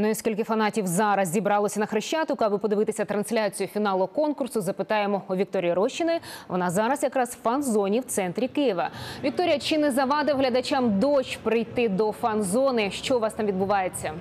Ну і скільки фанатів зараз зібралося на Хрещатику, аби подивитися трансляцію фіналу конкурсу, запитаємо у Вікторії Рощини. Вона зараз якраз в фан-зоні в центрі Києва. Вікторія, чи не завадив глядачам дощ прийти до фан-зони? Що у вас там відбувається?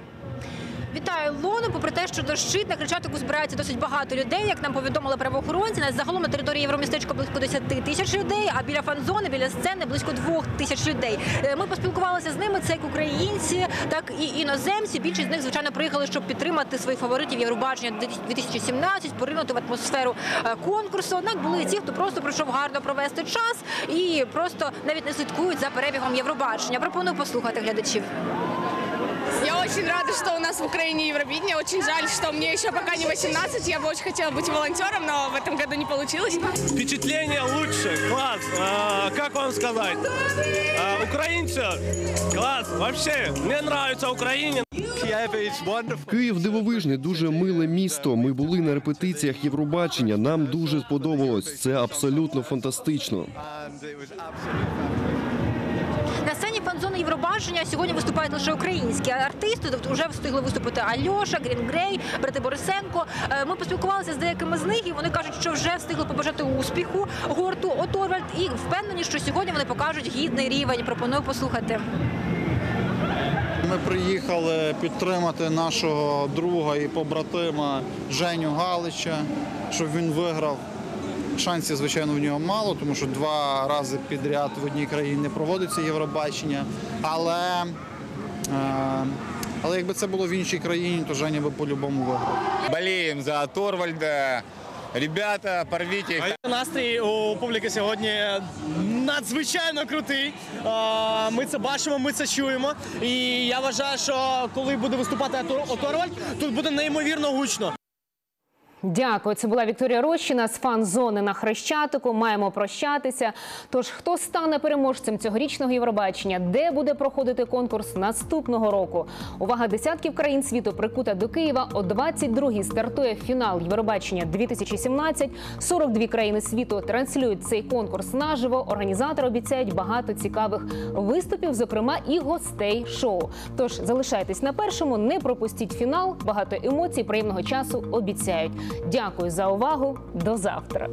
Вітаю Лону. Попри те, що дощить на Хрещатику збирається досить багато людей, як нам повідомили правоохоронці. На загалом на території Євромістечка близько 10 тисяч людей, а біля фан-зони, біля сцени близько 2 тисяч людей. Е, Ми поспілкувалися з ними. Це як українці, так і іноземці. Більшість з них звичайно приїхали, щоб підтримати своїх фаворитів Євробачення 2017, поринути в атмосферу е, конкурсу. Однак були і ті, хто просто прийшов гарно провести час і просто навіть не слідкують за перебігом Євробачення. Пропоную послухати глядачів. Я очень рада, что у нас в Украине Евровидение. Очень жаль, что мне еще пока не 18. Я бы очень хотела быть волонтером, но в этом году не получилось. Впечатление лучше, класс. А, как вам сказать? А, украинцы, класс. Вообще, мне нравится Украине. Київ дивовижне, дуже миле місто. Ми були на репетиціях Євробачення. Нам дуже сподобалось. Це абсолютно фантастично. На сцені фан-зони Євробачення сьогодні виступають лише українські артисти. Тобто вже встигли виступити Альоша, Грін Грей, брати Борисенко. Е, Ми поспілкувалися з деякими з них, і вони кажуть, що вже встигли побажати успіху гурту Оторвальд і впевнені, що сьогодні вони покажуть гідний рівень. Пропоную послухати. Ми приїхали підтримати нашого друга і побратима Женю Галича, щоб він виграв. Шансів, звичайно, в нього мало, тому що два рази підряд в одній країні не проводиться Євробачення. Але, е, але якби це було в іншій країні, то Женя би по-любому виграв. Болеем за Торвальда. Ребята, порвите их. Настрій у публіки сьогодні надзвичайно крутий. Ми це бачимо, ми це чуємо. І я вважаю, що коли буде виступати Оторвальд, тут буде неймовірно гучно. Дякую. Це була Вікторія Рощина з фан-зони на Хрещатику. Маємо прощатися. Тож, хто стане переможцем цьогорічного Євробачення? Де буде проходити конкурс наступного року? Увага десятків країн світу прикута до Києва. О 22-й стартує фінал Євробачення 2017. 42 країни світу транслюють цей конкурс наживо. Організатори обіцяють багато цікавих виступів, зокрема і гостей шоу. Тож залишайтесь на першому, не пропустіть фінал. Багато емоцій, приємного часу обіцяють. Дякую за увагу. До завтра.